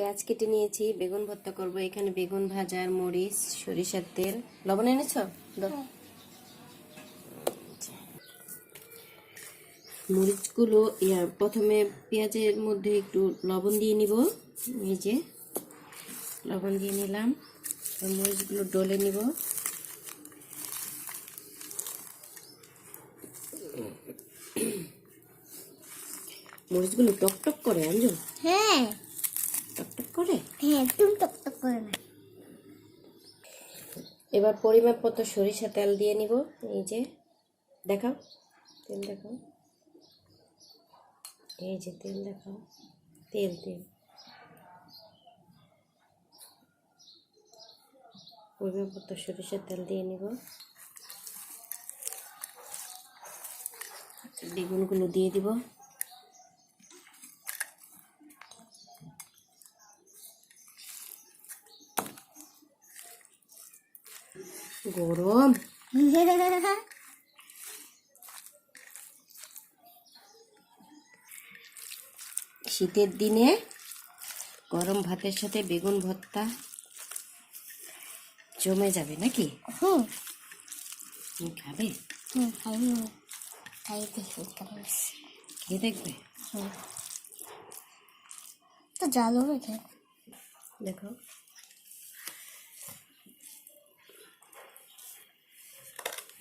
পেঁয়াজ কেটে নিয়েছি বেগুন ভর্তা করব। এখানে বেগুন ভাজার মরিচ সরিষার তেল। লবণ এনেছ। মরিচগুলো প্রথমে পেঁয়াজের মধ্যে একটু লবণ দিয়ে নিব। এই যে লবণ দিয়ে নিলাম। মরিচগুলো ডলে নিব। মরিচগুলো টকটক করে আঞ্জু। হ্যাঁ। করে হ্যাঁ তুমি টকটক করে না। এবার পরিমাপ মতো সরিষা তেল দিয়ে নিব এই যে। দেখাও তেল দেখাও। এই যে তেল দেখাও তেল তেল। পরিমাপ মতো সরিষার তেল দিয়ে নিব। বেগুনগুলো দিয়ে দিব। গরম। শীতের দিনে গরম ভাতের সাথে বেগুন ভর্তা জমে যাবে নাকি? তুমি খাবে? খেয়ে দেখবে? তো জালো রেখে দেখো।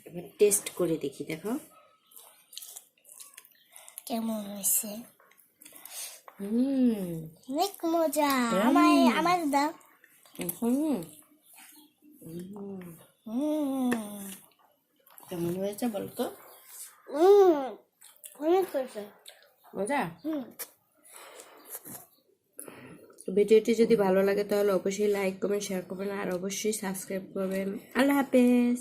এবার টেস্ট করে দেখি দেখো। কেমন হয়েছে? হুম। অনেক মজা। আমার আমার দাও। হুম। কেমন হয়েছে বলতো? অনেক হয়েছে মজা? ভিডিওটি যদি ভালো লাগে তাহলে অবশ্যই লাইক করবেন শেয়ার করবেন আর অবশ্যই সাবস্ক্রাইব করবেন। আল্লাহ হাফেজ।